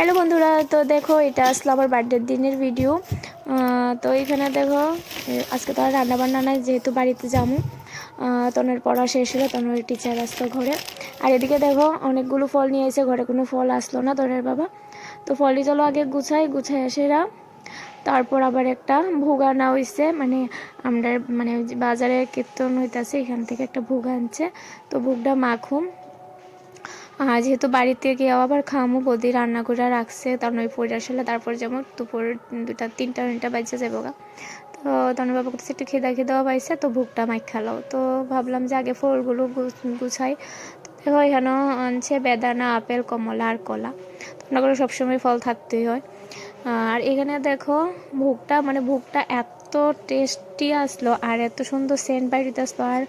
Hello বন্ধুরা, তো দেখো এটা আসলো আমার বার্থডের দিনের ভিডিও তো এখানে দেখো আজকে তো আর রান্না বান্না নাই, যেহেতু বাড়িতে যাব তনের পড়া শেষ হলো, তনের টিচার আসলো ঘরে। আর এদিকে দেখো, অনেকগুলো ফল নিয়ে এসে ঘরে কোনো ফল আসলো না তনের বাবা। তো ফলই চলো আগে গুছাই গুছাই এসেরা তারপর আবার একটা ভুগা না হইছে মানে আমরা মানে বাজারে কীর্তন হইতাছে, এখান থেকে একটা ভুগা আনছে। তো ভুগটা মাখুম। আর যেহেতু বাড়িতে গিয়ে আবার খামো, বদি রান্না করে রাখছে তখন ওই পরে আসলে, তারপর যেমন দুপুর দুটা তিনটা তিনটা বাজে যাব গা। তো তখন বাবা করতেছে একটু খেদা খেদাও পাইছে, তো ভুগটা মাইক খালাও তো ভাবলাম যে আগে ফলগুলো গুছাই। দেখো, এখানেও আনছে বেদানা, আপেল, কমলা আর কলা। তো আমরা করে সবসময় ফল থাকতেই হয়। আর এখানে দেখো ভুগটা মানে ভুগটা এত টেস্টি আসলো আর এত সুন্দর সেন্ট বাইরিতে আসলো। আর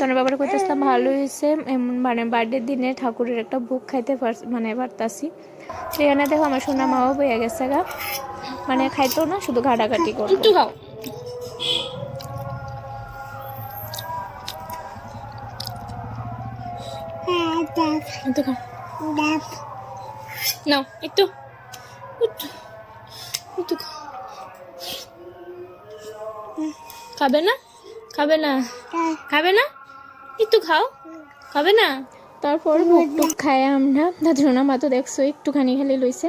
তোমার বাবার কইতেছিলাম ভালো হয়েছে এমন মানে বার্থডের দিনে ঠাকুরের একটা ভোগ খাইতে পার মানে পারতাছি। সেখানে দেখো আমার সোনা মাও বইয়া গেছে গা। মানে খাইতো না শুধু ঘাটাঘাটি করতো খাও। একটু খাও। নাও একটু। একটু একটু খাও। খাবে না? খাবে না? খাবে না? একটু খাও। খাবে না? তারপর ভুক টুক খাই আমরা। দাদু সোনা মা তো দেখছ একটুখানি খালি লইছে।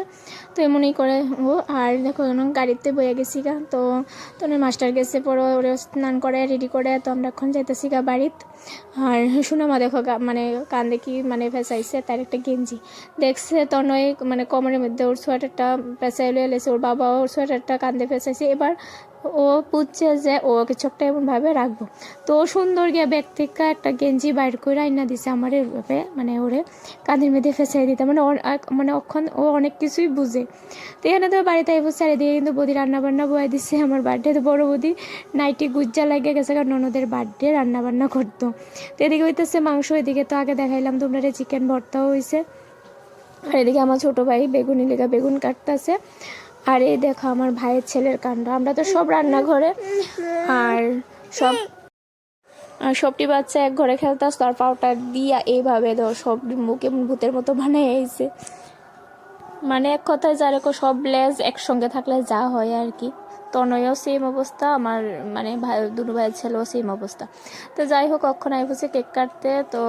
তো এমনই করে ও। আর দেখো এখন গাড়িতে বয়ে গেছি গা। তো তখন মাস্টার গেছে পরে ওরে স্নান করে রেডি করে। তো আমরা এখন যাইতেছি গা বাড়িত। আর সোনা মা দেখো মানে কান দেখি মানে ফেসাইছে তার একটা গেঞ্জি। দেখছে তনয় মানে কোমরের মধ্যে ওর সোয়েটারটা পেঁচাই লয়ে এলেছে ওর বাবা ওর সোয়েটারটা কান্দে ফেসাইছে। এবার ও বুঝছে যে ও কিছু একটা এমনভাবে রাখব। তো সুন্দর গিয়ে ব্যাগ থেকে একটা গেঞ্জি বাইর করে আইনা দিছে আমার এভাবে মানে ওরে কাঁধের মধ্যে ফেসাই দিতে। মানে মানে অক্ষণ ও অনেক কিছুই বুঝে। তো এখানে তো বাড়িতে এই বসে দিয়ে কিন্তু বৌদি রান্না বান্না বয়ে দিছে। আমার বার্থডে তো বড় বৌদি নাইটি গুজ্জা লাগিয়ে গেছে, কারণ ননদের বার্থডে রান্না বান্না করতো। তো এদিকে হইতেছে মাংস, এদিকে তো আগে দেখাইলাম তোমরা চিকেন ভর্তাও হয়েছে আর এদিকে আমার ছোট ভাই বেগুনি লেগা বেগুন কাটতেছে। আর এই দেখো, আমার ভাইয়ের ছেলের কাণ্ড। আমরা তো সব রান্নাঘরে আর সব সবটি বাচ্চা এক ঘরে খেলতে আসতো, আর পাউডার দিয়া এইভাবে ধর সব মুখে ভূতের মতো বানিয়ে আইছে। মানে এক কথায় যারে সব লেজ একসঙ্গে থাকলে যা হয় আর কি। তনয়ও সেম অবস্থা, আমার মানে ভাই, দুটো ভাইয়ের ছেলেও সেম অবস্থা। তো যাই হোক, কখন আই বসে কেক কাটতে, তো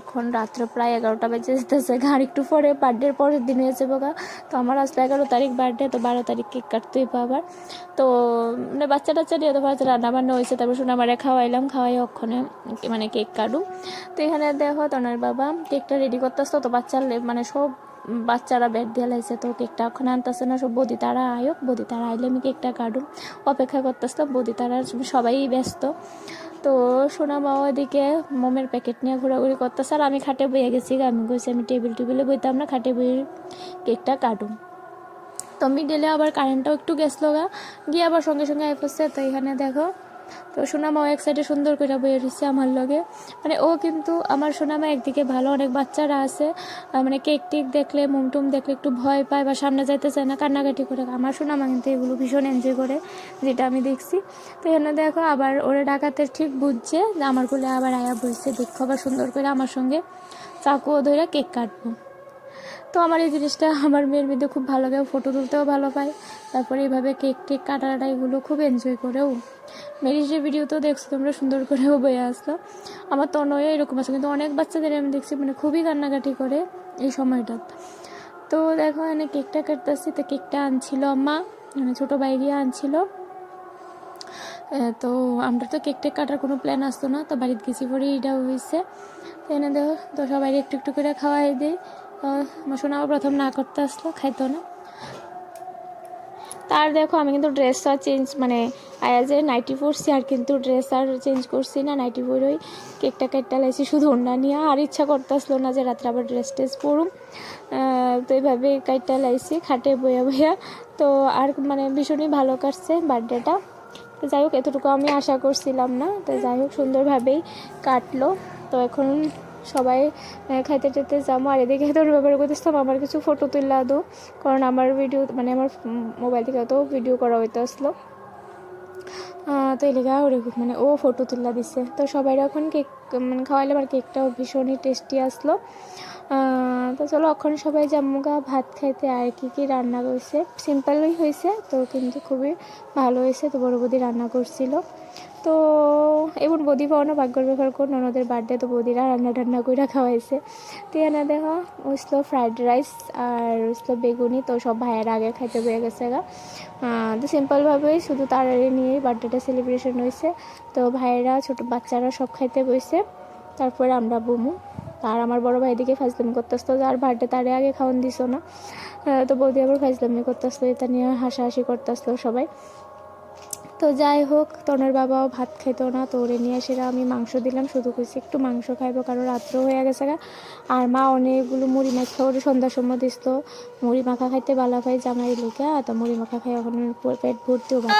এখন রাত্র প্রায় এগারোটা বেজে যেতেছে। আর একটু পরে বার্থডের পরের দিন হয়েছে বোকা। তো আমার আসলে এগারো তারিখ বার্থডে তো বারো তারিখ কেক কাটতে হইব আবার। তো মানে বাচ্চা টাচ্চা নিয়ে তো রান্না বান্না হয়েছে, তারপর শুনে আমার খাওয়াইলাম, খাওয়াই ওখানে মানে কেক কাটু তো এখানে দেখো তনার বাবা কেকটা রেডি করতেছ তো বাচ্চার মানে সব বাচ্চারা ব্যাট দিয়ে লাইছে, তো কেকটা ওখানে আনতেছে না। সব বদি তারা আয়ক বদি তারা আইলে আমি কেকটা কাটুম। অপেক্ষা করতেছিলাম বদি তারা সবাই ব্যস্ত। তো সোনা মা ওদিকে মোমের প্যাকেট নিয়ে ঘোরাঘুরি করতেছে, আর আমি খাটে বইয়ে গেছি আমি কইছি, আমি টেবিল টেবিলে বইতাম না, খাটে বইয়ে কেকটা কাটুম। তো মিডলে আবার কারেন্টটাও একটু গেছিল গা। গিয়ে আবার সঙ্গে সঙ্গে আই পড়ছে তো এখানে দেখো তো সোনামা এক সাইডে সুন্দর করে বইয়ে রয়েছে আমার লগে। মানে ও কিন্তু আমার সোনামা একদিকে ভালো, অনেক বাচ্চারা আছে মানে কেক টেক দেখলে মুমটুম দেখলে একটু ভয় পায় বা সামনে যাইতে চায় না, কান্নাকাটি করে। আমার সোনামা কিন্তু এগুলো ভীষণ এনজয় করে, যেটা আমি দেখছি। তো এখানে দেখো, আবার ওরা ডাকাতে ঠিক বুঝছে যে আমার কোলে আবার আয়া বসছে দেখো আবার সুন্দর করে আমার সঙ্গে চাকুও ধরে কেক কাটবো। তো আমার এই জিনিসটা আমার মেয়ের মধ্যে খুব ভালো লাগে ফটো তুলতেও ভালো পায়, তারপরে এইভাবে কেক টেক কাটাটা এগুলো খুব এনজয় করেও মেরির যে ভিডিও তো দেখছ, তোমরা সুন্দর করেও বয়ে আসলো। আমার তনয় এরকম আছে, কিন্তু অনেক বাচ্চাদের আমি দেখছি মানে খুবই কান্নাকাটি করে এই সময়টা তো দেখো এখানে কেকটা কাটতেছি, তো কেকটা আনছিল আম্মা মানে ছোটো বাইরিয়া আনছিল। তো আমরা তো কেক টেক কাটার কোনো প্ল্যান আসতো না, তো বাড়িতে গেছি পরে এটা হয়েছে তো এনে দেখো, তো সবাই একটু একটু করে খাওয়াই দিই। আমার শোনা আবার প্রথম না করতে আসলো, খাইতো না। তার দেখো, আমি কিন্তু ড্রেস আর চেঞ্জ মানে আয়াজে নাইটি পরছি আর কিন্তু ড্রেস আর চেঞ্জ করছি না। নাইটি পরেই কেকটা কেকটা লাইছি শুধু ওড়না নিয়ে। আর ইচ্ছা করতে আসলো না যে রাত্রে আবার ড্রেস টেস পরুম। তো এইভাবে কাইটটা লাইছি, খাটে বইয়া বইয়া। তো আর মানে ভীষণই ভালো কাটছে বার্থডেটা তো যাই হোক, এতটুকু আমি আশা করছিলাম না। তো যাই হোক, সুন্দরভাবেই কাটলো। তো এখন সবাই খাইতে টেতে যাব আর এদিকে তোর ব্যাপারে করতেছিলাম আমার কিছু ফটো তুললা দো। কারণ আমার ভিডিও মানে আমার মোবাইল থেকে তো ভিডিও করা হইতে আসলো। তো এলাকা ওরে মানে ও ফটো তুললা দিছে। তো সবাই এখন কেক মানে খাওয়াইলাম আর কেকটাও ভীষণই টেস্টি আসলো। তো চলো, এখন সবাই জাম্মুগা ভাত খাইতে। আর কি কি রান্না করছে সিম্পলই হয়েছে তো কিন্তু খুবই ভালো হয়েছে তো বড় বৌদি রান্না করছিল। তো এমন বৌদি পাওয়ানো ভাগ্যর ব্যাপার কোন ওনাদের বার্থডে তো বৌদিরা রান্না টান্না করে খাওয়াইছে। তো এনে দেখো হইছিল ফ্রাইড রাইস আর হইছিল বেগুনি, তো সব ভাইয়ের আগে খাইতে বয়ে গেছে গা। তো সিম্পলভাবেই শুধু তারারে নিয়েই বার্থডেটা সেলিব্রেশন হয়েছে তো ভাইয়েরা, ছোট বাচ্চারা সব খাইতে বইছে। তারপরে আমরা বমু। আর আমার বড় ভাই দিকে ফাজলামি করতেছিল আর বার্থডে তারে আগে খাওয়ান দিছ না। তো বৌদি আবার ফাজলামি করতেছিল এটা নিয়ে হাসাহাসি করতেছিল সবাই। তো যাই হোক তনের বাবাও ভাত খেত না তো ওরে নিয়ে সেরা আমি মাংস দিলাম শুধু কইছি একটু মাংস খাইবো কারণ রাত্র হয়ে গেছে গা আর মা অনেকগুলো মুড়ি মাখা ওরে সন্ধ্যার সময় দিসতো মুড়ি মাখা খাইতে বালা ভাই জামাই লিখা তো মুড়ি মাখা খাই এখন পেট ভর্তিও ভাত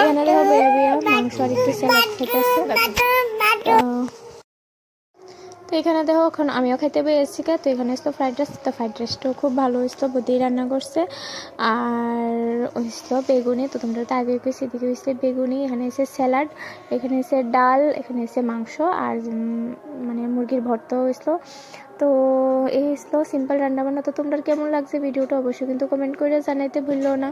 এখানে দেখো বেয়া বেয়া মাংস আর একটু স্যালাড খেতে তো এখানে দেখো, এখন আমিও খাইতে পেয়েছি তো এখানে এসলো ফ্রাইড রাইস তো ফ্রাইড রাইসটাও খুব ভালো হয়েছিল বদি রান্না করছে। আর হয়েছিল বেগুনি, তো তোমরা তো আগে কেছি এদিকে হয়েছে বেগুনি, এখানে এসে স্যালাড, এখানে এসে ডাল, এখানে এসে মাংস, আর মানে মুরগির ভর্তাও হয়েছিল তো এই হয়েছিল সিম্পল রান্না বান্না তো তোমরা কেমন লাগছে ভিডিওটা অবশ্যই কিন্তু কমেন্ট করে জানাইতে ভুললো না।